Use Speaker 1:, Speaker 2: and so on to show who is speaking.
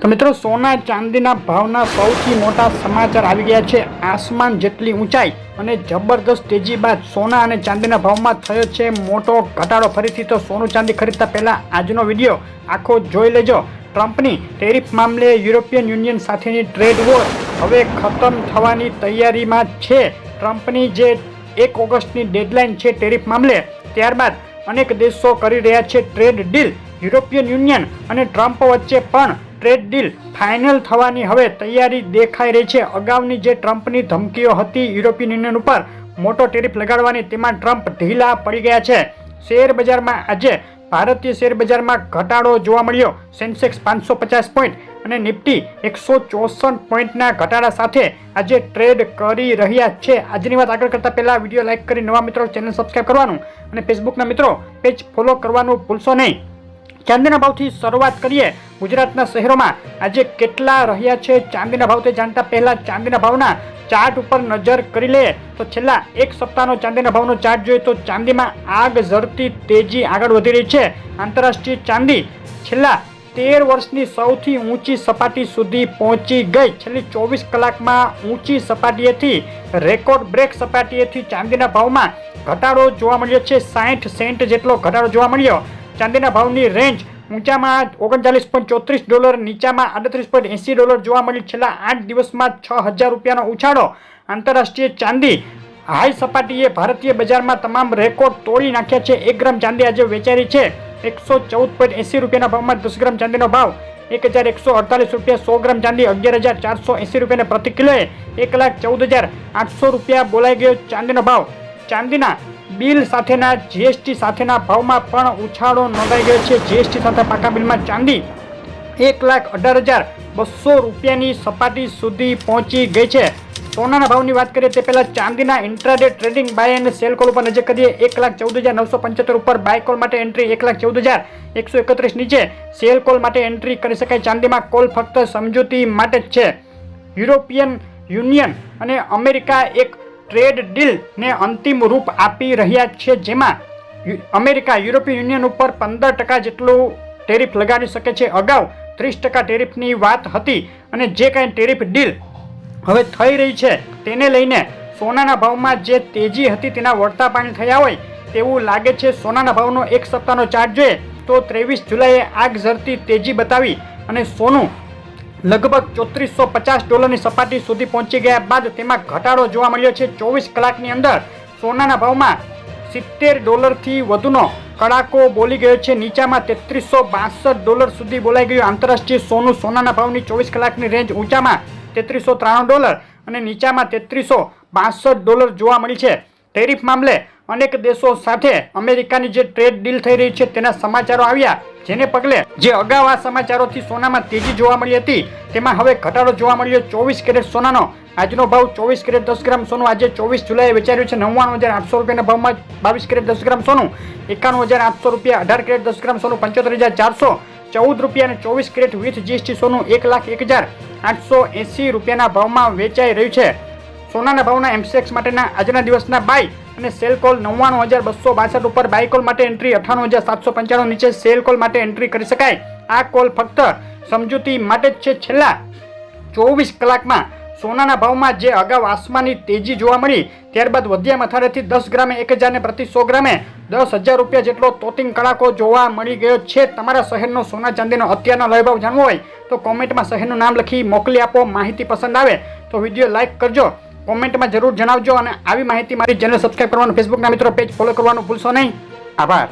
Speaker 1: તો મિત્રો, સોના ચાંદીના ભાવના સૌથી મોટા સમાચાર આવી ગયા છે. આસમાન જેટલી ઊંચાઈ અને જબરદસ્ત તેજી બાદ સોના અને ચાંદીના ભાવમાં થયો છે મોટો ઘટાડો. ફરીથી તો સોનું ચાંદી ખરીદતા પહેલાં આજનો વીડિયો આખો જોઈ લેજો. ટ્રમ્પની ટેરિફ મામલે યુરોપિયન યુનિયન સાથેની ટ્રેડ વોર હવે ખતમ થવાની તૈયારીમાં છે. ટ્રમ્પની જે એક ઓગસ્ટની ડેડલાઇન છે ટેરિફ મામલે, ત્યારબાદ અનેક દેશો કરી રહ્યા છે ટ્રેડ ડીલ. યુરોપિયન યુનિયન અને ટ્રમ્પ વચ્ચે પણ ટ્રેડ ડીલ ફાઇનલ થવાની હવે તૈયારી દેખાઈ રહી છે. અગાઉની જે ટ્રમ્પની ધમકીઓ હતી યુરોપિયન યુનિયન ઉપર મોટો ટેરિફ લગાડવાની તેમાં ટ્રમ્પ ઢીલા પડી ગયા છે. શેર બજારમાં આજે ભારતીય શેર બજારમાં ઘટાડો જોવા મળ્યો. સેન્સેક્સ પાંચસો પચાસ પોઈન્ટ અને નિફ્ટી એકસો ચોસઠ પોઈન્ટના ઘટાડા સાથે આજે ટ્રેડ કરી રહ્યા છે. આજની વાત આગળ કરતાં પહેલાં વીડિયો લાઇક કરી નવા મિત્રો ચેનલ સબસ્ક્રાઇબ કરવાનું અને ફેસબુકના મિત્રો પેજ ફોલો કરવાનું ભૂલશો નહીં. ચાંદીના ભાવથી શરૂઆત કરીએ ગુજરાતના શહેરોમાં. આજે કેટલા રહ્યા છે ચાંદીના ભાવ તે જાણતા પહેલાં ચાંદીના ભાવના ચાર્ટ ઉપર નજર કરી લઈએ તો છેલ્લા એક સપ્તાહનો ચાંદીના ભાવનો ચાર્ટ જોઈએ તો ચાંદીમાં આગ ઝરતી તેજી આગળ વધી રહી છે. આંતરરાષ્ટ્રીય ચાંદી છેલ્લા તેર વર્ષની સૌથી ઊંચી સપાટી સુધી પહોંચી ગઈ. છેલ્લી ચોવીસ કલાકમાં ઊંચી સપાટીએથી રેકોર્ડ બ્રેક સપાટીએથી ચાંદીના ભાવમાં ઘટાડો જોવા મળ્યો છે. સાઠ સેન્ટ જેટલો ઘટાડો જોવા મળ્યો. ચાંદીના ભાવની રેન્જ ઊંચામાં ઓગણચાલીસ પોઈન્ટ ચોત્રીસ ડોલર નીચામાં આડત્રીસ પોઈન્ટ એંસી ડોલર જોવા મળી છેલ્લા આઠ દિવસમાં છ હજાર રૂપિયાનો ઉછાળો. આંતરરાષ્ટ્રીય ચાંદી હાઈ સપાટીએ ભારતીય બજારમાં તમામ રેકોર્ડ તોડી નાખ્યા છે. એક ગ્રામ ચાંદી આજે વેચાઈ છે. એકસો ચૌદ પોઈન્ટ એંસી રૂપિયાના ભાવમાં દસ ગ્રામ ચાંદીનો ભાવ. એક હજાર એકસો અડતાલીસ રૂપિયા સો ગ્રામ ચાંદી, અગિયાર હજાર ચારસો એંસી રૂપિયાને પ્રતિ કિલોએ એક લાખ ચૌદ હજાર આઠસો રૂપિયા બોલાઈ ગયો ચાંદીનો ભાવ. ચાંદીના બિલ સાથેના જીએસટી સાથેના ભાવમાં પણ ઉછાળો નોંધાઈ ગયો છે. જીએસટી સાથે પાકા બિલમાં ચાંદી એક લાખ અઢાર હજાર બસો રૂપિયાની સપાટી સુધી પહોંચી ગઈ છે. સોનાના ભાવની વાત કરીએ તે પહેલાં ચાંદીના ઇન્ટ્રાડે ટ્રેડિંગ બાય અને સેલ કોલ ઉપર નજર કરીએ. એક લાખ ચૌદ હજાર નવસો પંચોતેર ઉપર બાય કોલ માટે એન્ટ્રી એક લાખ ચૌદ હજાર એકસો એકત્રીસ નીચે સેલ કોલ માટે એન્ટ્રી કરી શકાય. ચાંદીમાં કોલ ફક્ત સમજૂતી માટે જ છે. યુરોપિયન યુનિયન અને અમેરિકા એક ટ્રેડ ડીલને અંતિમ રૂપ આપી રહ્યા છે, જેમાં અમેરિકા યુરોપિયન યુનિયન ઉપર પંદર ટકા જેટલું ટેરિફ લગાડી શકે છે. અગાઉ ત્રીસ ટકા ટેરિફની વાત હતી અને જે કાંઈ ટેરિફ ડીલ હવે થઈ રહી છે, તેને લઈને સોનાના ભાવમાં જે તેજી હતી તેના વળતા પાણી થયા હોય તેવું લાગે છે. સોનાના ભાવનો એક સપ્તાહનો ચાર્ટ જોઈએ તો ત્રેવીસ જુલાઈએ આગ ઝરતી તેજી બતાવી અને સોનું લગભગ ચોત્રીસો પચાસ ડોલરની સપાટી સુધી પહોંચી ગયા બાદ તેમાં ઘટાડો જોવા મળ્યો છે. ચોવીસ કલાકની અંદર સોનાના ભાવમાં સિત્તેર ડોલરથી વધુનો કડાકો બોલી ગયો છે. નીચામાં તેત્રીસો બાસઠ ડોલર સુધી બોલાઈ ગયું. આંતરરાષ્ટ્રીય સોનું સોનાના ભાવની ચોવીસ કલાકની રેન્જ ઊંચામાં તેત્રીસો ત્રાણું ડોલર અને નીચામાં તેત્રીસો બાસઠ ડોલર જોવા મળી છે. ટેરિફ મામલે અનેક દેશો સાથે અમેરિકાની જે ટ્રેડ ડીલ થઈ રહી છે, તેના સમાચારો આવ્યા. જેને પગલે જે અગાઉ આ સમાચારોથી સોનામાં તેજી જોવા મળી હતી, તેમાં હવે ઘટાડો જોવા મળ્યો. ચોવીસ કેરેટ સોનાનો આજનો ભાવ ચોવીસ કેરેટ દસ ગ્રામ સોનું. આજે ચોવીસ જુલાઈએ વેચાર્યું છે નવ્વાણું હજાર આઠસો રૂપિયાના ભાવમાં બાવીસ કેરેટ દસ ગ્રામ સોનું. એકાણું હજાર આઠસો રૂપિયા અઢાર કેરેટ દસ ગ્રામ સોનું. પંચોતેર હજાર ચારસો ચૌદ રૂપિયા અને ચોવીસ કેરેટ વિથ જીએસટી સોનું. એક લાખ એક હજાર આઠસો એંસી રૂપિયાના ભાવમાં વેચાઈ રહ્યું છે. સોનાના ભાવના એમસેક્સ માટેના આજના દિવસના બાય અને સેલ કોલ નવ્વાણું હજાર બસો બાસઠ ઉપર બાય કોલ માટે એન્ટ્રી અઠ્ઠાણું હજાર સાતસો પંચાણું નીચે સેલ કોલ માટે એન્ટ્રી કરી શકાય. આ કોલ ફક્ત સમજૂતી માટે જ છે. છેલ્લા ચોવીસ કલાકમાં સોનાના ભાવમાં જે અગાઉ આસમાની તેજી જોવા મળી, ત્યારબાદ વધ્યા મથારેથી દસ ગ્રામે, એક હજારને પ્રતિ સો ગ્રામે દસ હજાર રૂપિયા જેટલો તોતિંગ કડાકો જોવા મળી ગયો છે. તમારા શહેરનો સોના ચાંદીનો અત્યારનો લયભાવ જાણવો હોય તો કોમેન્ટમાં શહેરનું નામ લખી મોકલી આપો. માહિતી પસંદ આવે તો વીડિયો લાઇક કરજો. કોમેન્ટમાં જરૂર જણાવજો અને આવી માહિતી મારી ચેનલ સબસ્ક્રાઈબ કરવાનું ફેસબુકના મિત્રો પેજ ફોલો કરવાનું ભૂલશો નહીં. આભાર.